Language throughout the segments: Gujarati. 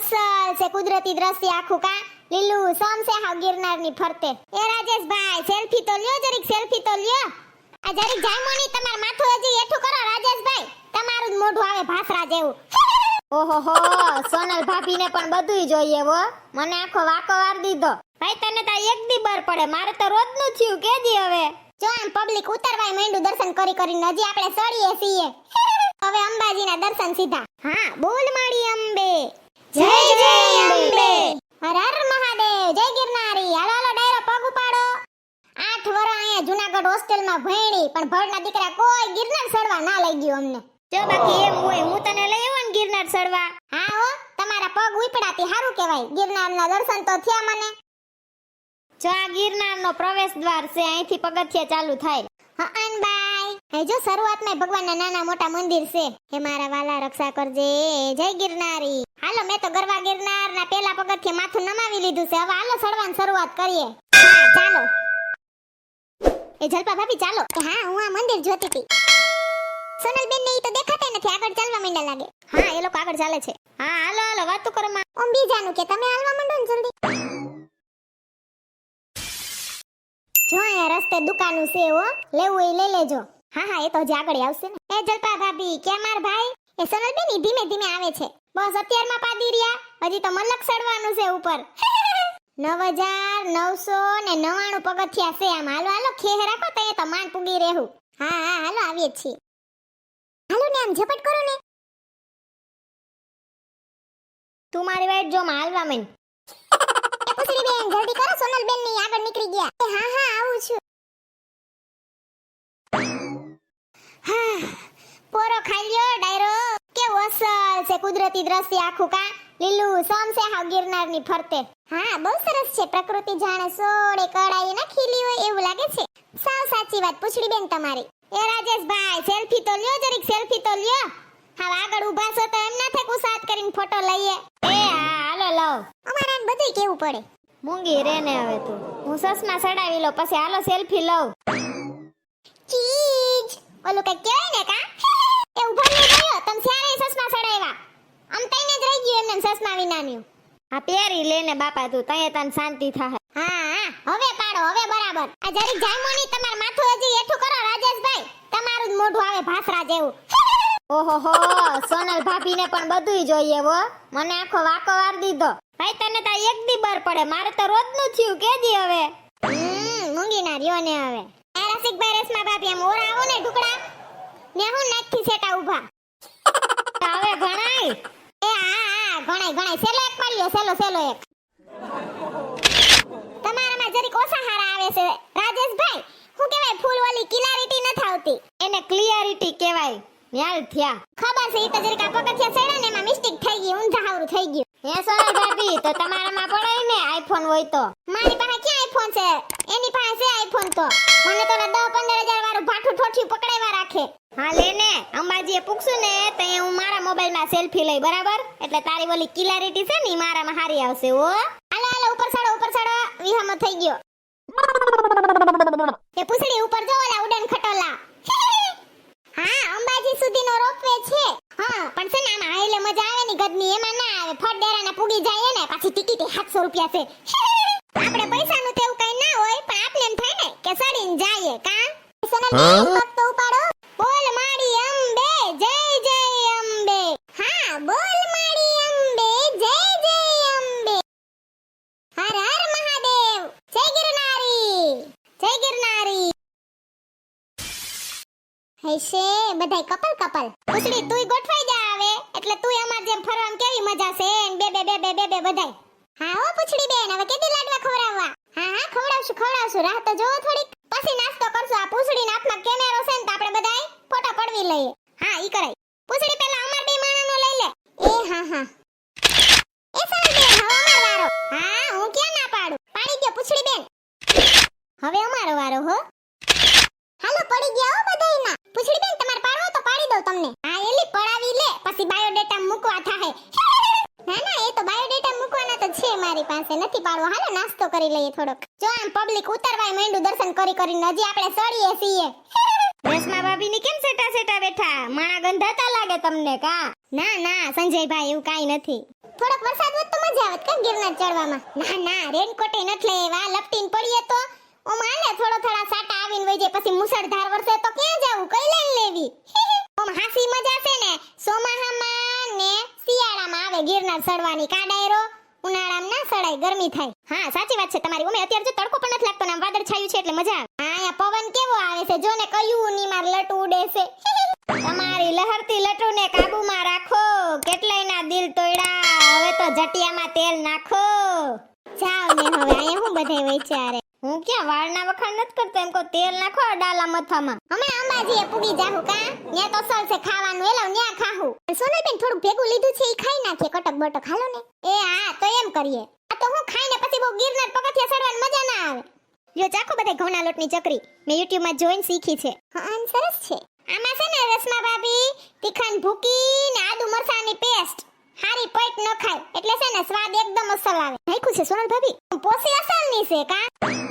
અસલ છે કુદરતી દ્રશ્ય આખું કા? લીલું સમ હાવ ગિરનારની ફરતે. એ રાજેશભાઈ સેલ્ફી તો લ્યો, જરીક સેલ્ફી તો લ્યો. આ જરીક જામોની તમાર માથું હજી એઠું કરો, રાજેશભાઈ. તમારું જ મોઢું આવે ભાસરા જેવું. ઓહોહો સોનલ ભાભીને પણ બધું જોઈએ હો. મને આખો વાકો વાર દીધો. ભાઈ, તને તો એક દી બર પડે. મારે તો રોજનું થયું કે દી હવે? જો આમ પબ્લિક ઉતરવાય માંડ્યું, દર્શન કરી કરીને હજી આપણે સળીએ છીએ. હવે અંબાજીના દર્શન સીધા. હા, બોલ માડી અંબે. જય જય અંબે. હર હર મહાદેવ. જય ગિરનારી. હાલો હાલો ડાયરો પગ ઉપાડો. આઠ વર અહીંયા જુનાગઢ હોસ્ટેલમાં ભણી પણ ભણના દીકરા કોઈ ગિરનાર ચડવા ના લઈ ગયો અમને. જો બાકી એમ હોય હું તને લઈ આવું ને ગિરનાર ચડવા હા હો તમારા પગ ઉપડાતી સારું કહેવાય. ગિરનારના દર્શન તો થયા મને. જો આ ગિરનારનો પ્રવેશ દ્વાર છે અહીંથી પગથિયા ચાલુ થાય. હઅન બાય હે જો શરૂઆતમાં ભગવાનના નાના મોટા મંદિર છે. હે મારા વાલા રક્ષા કરજે. જય ગિરનારી. હાલો, મેં તો ગરવા ગિરનારના પેલા પગથિયે માથું નમાવી લીધું છે. હવે હાલો ચડવાની શરૂઆત કરીએ. હા, ચાલો. એ જલપા ભાભી, ચાલો. કે હા, હું આ મંદિર જોતી હતી. સોનલબેન ને ઈ તો દેખાતા નથી, આગળ ચાલવા માંડ્યા લાગે. હા, એ લોકો આગળ ચાલે છે. હા, હાલો હાલો, વાતો કરો માં. ઓમ બીજાનું કે તમે હાલવા માંડો ને જલ્દી. જો અહીંયા રસ્તે દુકાનું છે હો, લેવું એ લઈ લેજો. હા હા, એ તો હજી આગળ આવશે ને. એ જલપા ભાભી, ક્યાં માર ભાઈ? એ સોનલબેન ધીમે ધીમે આવે છે. બસ અત્યારમાં રહ્યા. હજી તો મલક છે ઉપર. નવ હજાર નવસો ને નવાણું પગથિયા છે આમ. હાલો હાલો, ખેહ રાખો તો માંડ પૂગી રહેવું. હા હા, હાલો, આવીએ છીએ. હાલો ને આમ ઝપટ કરો ને. તું મારી વાઈટ જો માં હાલવા માંડ. એ બેન, જલ્દી કરો સોનલ બેનની આગળ નીકળી ગયા. એ, હા હા, આવું છું. હા, પોરો ખાઈ લ્યો, ડાયરો. કેવું છે કુદરતી દ્રશ્ય આખું કા? લીલું સમ છે હાવ ગિરનારની ફરતે. હા, બહુ સરસ છે, પ્રકૃતિ જાણે સોળે કળાએ ના ખીલી હોય એવું લાગે છે. સાવ સાચી વાત, પૂછડી બેન તમારી. એ રાજેશભાઈ, સેલ્ફી તો લ્યો જરીક, સેલ્ફી તો લ્યો. હા આગળ ઊભા છો તો એમ ના થાય કુસાત કરીને ફોટો લઈએ. એ, હા, હાલો લાવ અમારાને બધું કેવું પડે. મૂંગી રે ને હવે તું. હું સસમા સડાવી લો પછી હાલો સેલ્ફી લઉં. ચીજ. ઓલું કઈ કહેવાય ને કા? એ ઊભો ન રહ્યો તમે ક્યારે સસમા સડાવ્યા આમ તઈને જ રહી ગયું એમને સસમા વિનાનું આ પહેરી લેને બાપા તું તઈએ તને શાંતિ થાય હા હા. હવે પાડો હવે બરાબર. આ જરીક જામોની તમાર માથું હજી એઠું કરો રાજેશભાઈ. તમારું જ મોઢું આવે ભાસરા જેવું. ઓહોહો સોનલ ભાભીને પણ બધુંય જોઈએ હો. મને આખો વાકો વાર દીધો. ભાઈ તને તો એક દી બર પડે. મારે તો રોજનું થયું કે દી હવે? હમ મૂંગી ના રહ્યો ને હવે. એ રસિકભાઈ રેશમા ભાભી એમ ઓરા આવો ને ઢુકડા. ને હું નાખી સેટા ઊભા? હવે ગણાય. ગણાય ગણાય સેલો એક પાડ્યો સેલો સેલો એક. તમારામાં જરીક ઓછા હારા આવે છે રાજેશભાઈ. હું કહેવાય ફૂલ ઓલી ક્લિયરિટી નથી આવતી. એને ક્લિયરિટી કહેવાય. ન્યાલ થયા. ખબર છે ઈ તો જરીક આ પગથિયા ચડ્યા ને એમાં મિસ્ટેક થઈ ગઈ ઊંધા હાવરું થઈ ગયું. હે સોના ભાભી તો તમારામાં પડાય ને આઈફોન હોય તો? મારી પાસે ક્યાં આઈફોન છે? એની પાસે છે આઈફોન તો. મને તો ના 10 15000 વાળું ભાઠું ઠોઠી પકડાવ્યા રાખે. હા લે ને. અંબાજીએ પૂછું ને તો હું મારા મોબાઈલમાં સેલ્ફી લઈ બરાબર? એટલે તારી ઓલી ક્લિયરિટી છે ને ઈ મારામાં હારી આવશે ઓ હાલો હાલો ઉપર ચડો ઉપર ચડો. વિહામો થઈ ગયો. એ પૂછડી ઉપર જો ઓલા ઉડન ખટોલા. હા અંબાજી સુધીનો રોપવે છે. હા પણ છે ને આમાં હાઈલે મજા આવે ની ગદની એમાં ના આવે. ફટ ડેરાના પૂગી જાય ને પાછી ટિકિટ 700 રૂપિયા છે. આપણે પૈસાનું તેવું કઈ ના હોય પણ આપણે એમ થાય ને કે સડીને જાય કા સોનલ પગ તો ઉપાડો બોલ માડી અંબે જય જય અંબે હા બોલ માડી અંબે જય જય અંબે હર હર મહાદેવ જય ગિરનારી જય ગિરનારી હૈશે બધાય કપલ કપલ. ઉસડી તુંય ગોઠવાઈ જા આવે એટલે તુંય અમાર જેમ ફરવામાં કેવી મજા છે ને બે બે બે બે બે બે, બધાય. હા હો, પૂછડી બેન, હવે કેદી લાડવા ખવડાવવા? હા હા, ખવડાવશું ખવડાવશું. રાહ તો જોવો થોડીક. પછી નાસ્તો કરશું. આ પૂછડીને હાથમાં કેમેરો છે ને તો આપણે બધાય ફોટો પડવી લઈએ. હા, ઈ કરાય. પૂછડી પહેલા અમાર બે માણાનો લઈ લે. એ, હા હા. એ સાલ બેન, હવે અમાર વારો. હા, હું ક્યાં ના પાડું? પાડી દો પૂછડી બેન. હવે અમારો વારો, હો. તમને હા એલી પડાવી લે, પછી બાયોડેટા મૂકવા થાહે ના ના, એ તો બાયોડેટા મૂકવાના તો છે મારી પાસે. નથી પાડવો. હાલો, નાસ્તો કરી લઈએ થોડોક. જો આમ પબ્લિક ઉતરવાય માંડ્યું દર્શન કરી કરીને હજી આપણે સળીએ છીએ. રેશમા ભાભી કેમ સેટા સેટા બેઠા? માણા ગંધાતા લાગે તમને કા? ના ના, સંજયભાઈ, એવું કાઈ નથી. થોડોક વરસાદ હોત મજા આવત કે ગિરનાર ચડવામાં? ના ના રેનકોટ નથી લેવા લપટીને પડીએ તો. ઓમ માને થોડો થોડા સાટા આવીને વઈ જાય, પછી મુસળધાર વરસે તો ક્યાં જાવું કઈ લઈને લેવી? ઓમ હાસી મજા છે ને? સોમાહામાં ને શિયાળામાં આવે ગિરનાર સડવાની કાડાયરો. ઉનાળામાં ના સડાય ગરમી થાય. હા, સાચી વાત છે તમારી. ઓમે અત્યારે જો તડકો પણ નથી લાગતો ને વાદળ છાયું છે એટલે મજા આવે. હા, અહીંયા પવન કેવો આવે છે? જો ને કયું ની માર લટ ઉડે છે. તમારી લહરતી લટુને કાબુમાં રાખો. કેટલાયના દિલ તોડ્યા હવે તો જટિયામાં તેલ નાખો. જાવ ને હવે, અહીંયા હું બધે વિચારે હું ક્યાં વાળના વખાણ નથી કરતો? એમ કો તેલ નાખો ડાલા મથામાં. અમે અંબાજીએ પૂગી જાહુ કા? ન્યા તો સર છે ખાવાનું એલો ન્યા ખાહું. સોનલબેન થોડું ભેગું લીધું છે, ઈ ખાઈ નાખીએ કટક બટક. હાલો ને. એ હા તો એમ કરીએ. આ તો હું ખાઈને પછી બહુ ગિરનાર પગથિયા ચડવાની મજા ના આવે. જો ચાખો બધા ઘઉંના લોટની ચકરી. મેં યુટ્યુબમાં જોઈને શીખી છે. હા સરસ છે. આમાં છે ને રસમા ભાભી, તીખાન ભૂકી ને આદુ મરચાની પેસ્ટ હારી પેટ ન ખાય. એટલે છે ને સ્વાદ એકદમ અસલ આવે. નાખ્યું છે સોનલ ભાભી? પોસી અસલની છે કા?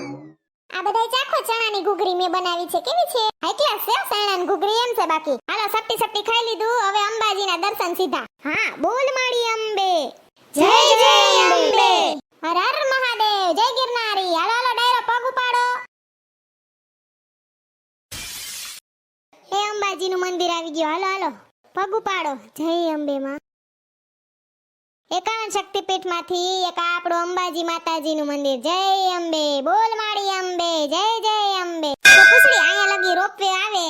આ બધા ચાખો ચણાની ઘૂઘરી મેં બનાવી છે. કેવી છે? હાઈ ક્લાસ છે ચણાની ઘૂઘરી એમ છે બાકી. હાલો સટ્ટી સટ્ટી ખાઈ લીધું. હવે અંબાજીના દર્શન સીધા. હા બોલ માડી અંબે. જય જય અંબે. હર હર મહાદેવ. જય ગિરનારી. હાલો હાલો ડાયરો પગ ઉપાડો. હે અંબાજીનું મંદિર આવી ગયું. હાલો હાલો. પગ ઉપાડો. જય અંબે માં. એકાવન શક્તિપીઠમાંથી એક આપણું અંબાજી માતાજીનું મંદિર. જય અંબે, બોલ માળી અંબે, જય જય અંબે. તો અહીંયા લગી રોપવે આવે.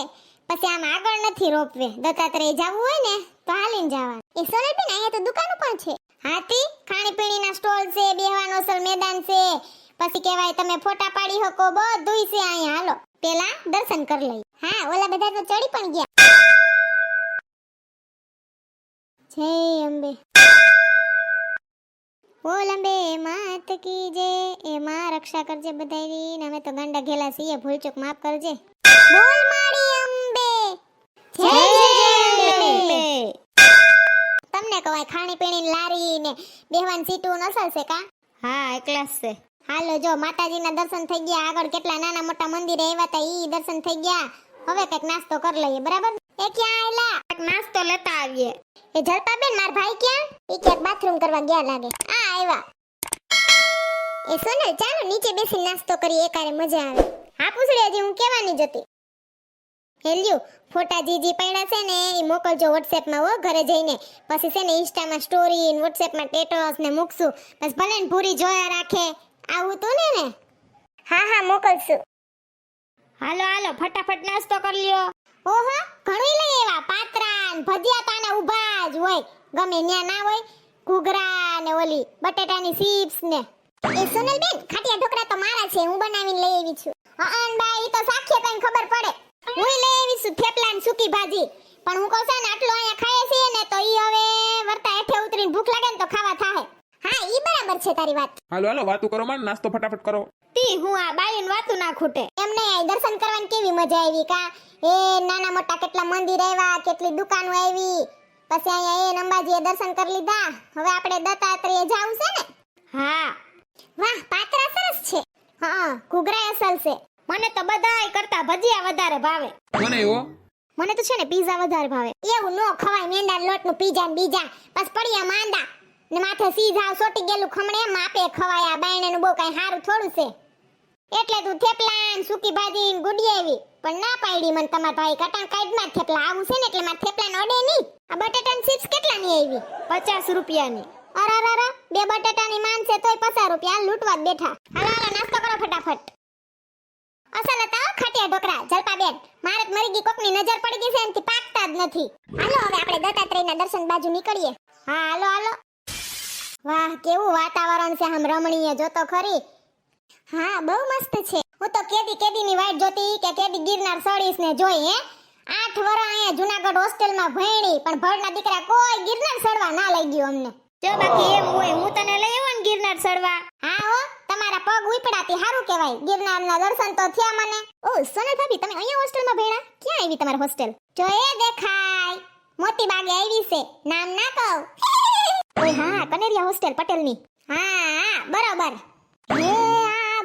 પછી આમ આગળ નથી રોપવે. દત્તાત્રેય જવું હોય ને, તો હાલીને જવાનું. એ સોનલબેન અહીંયા તો દુકાનો પણ છે. હાથી, ખાણીપીણીના સ્ટોલ છે, બેહવાનો અસલ મેદાન છે. પછી કહેવાય તમે ફોટા પાડી શકો બધું છે અહીંયા. હાલો, પેલા દર્શન કરી લઈ હા, ઓલા બધા તો ચડી પણ ગયા. જય અંબે. બોલ અંબે માત કી જય એ માં રક્ષા કરજે બધાયની અમે તો ગાંડા ઘેલા છીએ ભૂલચૂક માફ કરજે. બોલ માડી અંબે. જય જય અંબે. તમને કવાય ખાણી પીણી લારી ને બેહવાન સીટું નસલ છે કા? હા એકલાસ છે. હાલો જો માતાજીના દર્શન થઈ ગયા. આગળ કેટલા નાના મોટા મંદિરે આવ્યા હતા ઈ દર્શન થઈ ગયા. હવે કંઈક નાસ્તો કરી લઈએ બરાબર? એ ક્યાં આયલા? નાસ્તો લેતા આવીએ. એ જલપાબેન માર ભાઈ ક્યાં? એ ક્યાંક બાથરૂમ કરવા ગયા લાગે. આ એ સોનલ, ચાલો નીચે બેસી નાસ્તો કરીએ, એકારે મજા આવે. હા, પૂછડી, હજી હું કહેવાની જ હેલ્યુ, ફોટા જે જે પડ્યા છે ને એ મોકલજો વોટ્સએપમાં હો, ઘરે જઈને. પછી છે ને ઇન્સ્ટામાં સ્ટોરી વોટ્સએપમાં સ્ટેટસ ને મૂકશું. બસ ભલે ને પૂરી જોયા રાખે. આવું તો ને ને? હા હા, મોકલશું. હાલો હાલો, ફટાફટ નાસ્તો કરી લ્યો. ઓહો ઘણું લઈ આવ્યા. પાત્રા ભજીયા તાને ઊભા જ હોય. ગમે ન્યા ના હોય ઘૂઘરા ને ઓલી બટેટાની ચિપ્સ ને. એ સોનલબેન ખાટિયા ઢોકળા તો મારા છે હું બનાવીને લઈ આવી છું. હા બાઈ તો સાખીએ કઈ ખબર પડે. હું લઈ આવી છું થેપલા ને સૂકી ભાજી. પણ હું કહું છું ને આટલું અહીંયા ખાઈએ છીએ ને તો ઈ હવે વર્તા હેઠે ઉતરીને ભૂખ લાગે ને તો ખાવા થાહે. હા ઈ બરાબર છે તારી વાત. હાલો હાલો વાતું કરો માં નાસ્તો ફટાફટ કરો. તી હું આ બાઈન વાતું ના ખૂટે. એમને દર્શન કરવાની કેવી મજા આવી કા? એ નાના મોટા કેટલા મંદિર આવ્યા કેટલી દુકાનો આવી. પછી અહીંયા એ અંબાજીએ દર્શન કરી લીધા. હવે આપણે દત્તાત્રેય જાવું છે ને? હા. વાહ પાત્રા સરસ છે. હા ઘૂઘરા અસલ છે. મને તો બધાય કરતા ભજીયા વધારે ભાવે. મને એવો? મને તો છે ને પીઝા વધારે ભાવે. એવું નો ખવાય મેંદા લોટનું પીઝા ને બીજા. બસ પડ્યા માંદા ને માથે સીધા સોટી ગયેલું ખમણે એમ આપે ખવાય આ બાયણેનું બહુ કઈ સારું થોડું છે. એટલે તું થેપલા ને સૂકી ભાજી ને ગુડી આવી પણ ના પાડી મને તમાર ભાઈ કટાણ કાઢમાં થેપલા. આવું છે ને એટલે માર થેપલા નડે નહીં. આ બટેટાની ચિપ્સ કેટલા ની આવી? પચાસ રૂપિયાની. અરે અરે અરે બે બટેટાની માન છે તોય પચાસ રૂપિયા. લૂંટવા જ બેઠા. હાલો હાલો નાસ્તો કરો ફટાફટ. અસલ હતા ખાટિયા ઢોકરા જલપાબેન મારે મરી ગઈ કોકની નજર પડી ગઈ છે એનાથી પાકતા જ નથી. હાલો હવે આપણે દત્તાત્રેયના દર્શન બાજુ નીકળીએ. હા હાલો હાલો. વાહ કેવું વાતાવરણ છે આમ રમણીય જોતો ખરી. હા, બહુ મસ્ત છે. હું તો કેદી કેદીની વાટ જોતી કે કેદી ગિરનાર ને જોઈ, હે? આઠ વરા અહીંયા જુનાગઢ હોસ્ટેલમાં ભણી, પણ ભણના દીકરા કોઈ ગિરનાર સડવા ના લઈ ગયો અમને. જો બાકી એમ હોય, હું તને લઈ આવું ને ગિરનાર સડવા હા હો, તમારા પગ ઉપડાતી સારું કહેવાય. ગિરનારના દર્શન તો થયા મને. ઓ, સોનલ ભાભી, તમે અહીંયા હોસ્ટેલમાં ભણ્યા? ક્યાં આવી તમારી હોસ્ટેલ? જો એ દેખાય. મોતી બાગે આવી છે. નામ ના કહું. ઓય હા, કનેરિયા હોસ્ટેલ, પટેલની. હા હા, બરોબર. હે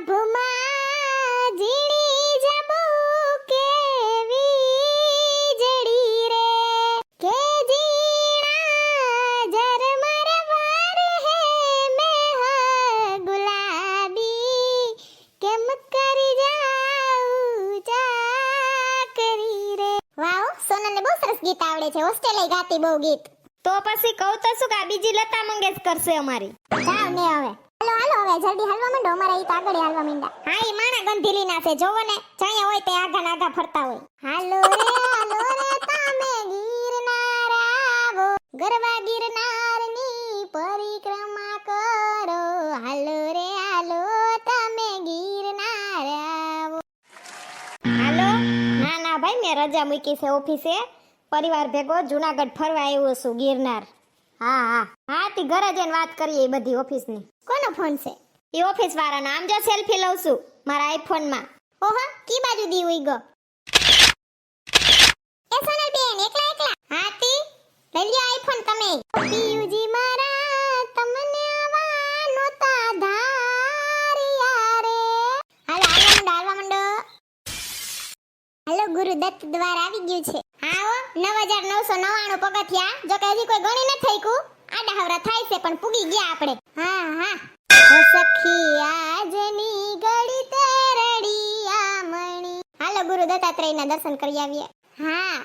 નાભમાં ઝીણી જબુ કેવી જડી રે? કે ઝીણા ગુલાબી? કેમ કરી જાઉં ચાકરી રે? વાવ સોનલને બહુ ગીત આવડે છે. હોસ્ટેલે ગાતી બહુ ગીત. તો પછી કહું તો શું કા બીજી લતા મંગેશકર છે અમારી. જાવ ને હવે. હાલો હાલો હવે જલ્દી હાલવા માંડો. અમારા ઈ કાગળ હાલવા માંડ્યા. હા ઈ માણા ગંધીલી ના છે જોવો ને જ્યાં હોય તે આગા ને ફરતા હોય. હાલો રે હાલો રે તમે ગિરનાર આવો ગરવા ગિરનારની પરિક્રમા કરો. હાલો રે હાલો તમે ગિરનાર આવો હાલો? ના ના ભાઈ મેં રજા મૂકી છે ઓફિસે. પરિવાર ભેગો જુનાગઢ ફરવા આવ્યો છું ગિરનાર. હા હા. હા તી ઘરે જઈને વાત કરીએ બધી ઓફિસની. કોનો ફોન છે? એ ઓફિસ વાળાનો આમ જો સેલ્ફી લઉં છું, મારા આઈફોનમાં. ઓહો, કી બાજુ દી ઉઈ ગો એ બેન, એકલા એકલા? હા, તી. લઈ લ્યો આઈફોન તમે. પીયુજી મારા, તમને આવા નોતા ધારિયા રે. હાલો હાલવા મંડો હાલવા મંડો. હાલો ગુરુદત્ત દ્વારા આવી ગયું છે. આવો નવ હજાર નવસો નવ્વાણું પગથિયા. જો કે હજી કોઈ ગણી નથી થઈકું આડા હવરા થાય છે, પણ પૂગી ગયા આપણે. હા. હા સખી આજની ઘડી તે રડિયા મણી. હાલો ગુરુ દત્તાત્રેયના દર્શન કરી આવીએ. હા.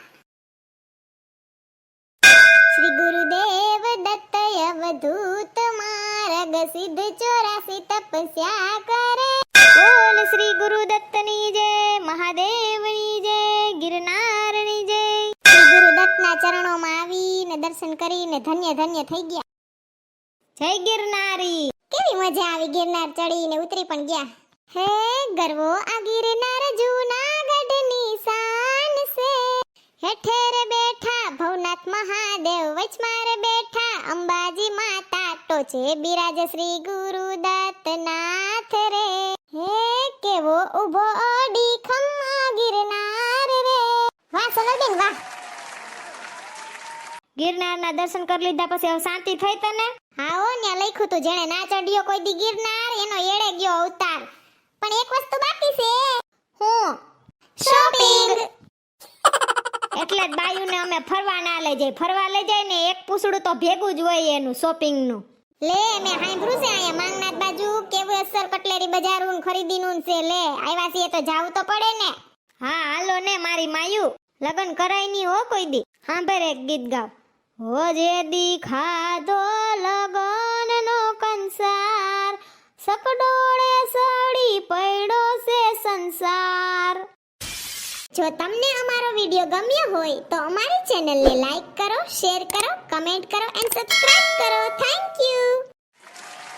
શ્રી ગુરુદેવ દત્ત અવધૂત માર્ગ સિદ્ધ ચોરાસી તપસ્યા કરે. બોલ શ્રી ગુરુદત્તની જય મહાદેવની જય ગિરનારની જય. શ્રી ગુરુદત્તના ચરણોમાં આવીને દર્શન કરીને ધન્ય ધન્ય થઈ ગયા. જય ગિરનારી. કેવી મજા આવી ગિરનાર ચડીને ઉતરી પણ ગયા. હે ગરવો, આ ગિરનાર જૂનાગઢની શાન છે. હેઠેર બેઠા ભવનાથ મહાદેવ વચમાં રે બેઠા અંબાજી માતા ટોચે બિરાજ શ્રી ગુરુ દત્તનાથ રે. હે કેવો ઊભો ઓડી ખમ્મા ગિરનાર રે. વાહ, સોનલબેન, વાહ. ગિરનારના દર્શન કરી લીધા પછી હવે શાંતિ થઈ તને? હા હો, ત્યાં લખ્યું તું જેણે ના ચડ્યો કોઈ દી ગિરનાર, એનો એળે ગયો અવતાર. પણ એક વસ્તુ બાકી છે. હું? શોપિંગ એટલે જ બાયુને અમે ફરવા ના લઈ જાય ફરવા લઈ જાય ને એક પૂછડું તો ભેગું જ હોય એનું શોપિંગનું લે, મેં સાંભળ્યું છે અહીંયા માંગનાથ બાજુ, કેવું અસર કટલેરી બજારું ખરીદીનું છે, લે આવ્યા છીએ તો જાવું તો પડે ને. હા, હાલો ને મારી માયુ. લગન કરાયની હો કોઈ દી. સાંભળ એક ગીત ગાવ. હો જે દી ખાધો લગન નો કંસાર. સકડોળે સડી પડ્યો છે સંસાર. જો તમને અમારો વીડિયો ગમ્યો હોય તો અમારી ચેનલને લાઈક કરો, શેર કરો, કમેન્ટ કરો એન્ડ સબસ્ક્રાઇબ કરો. Thank you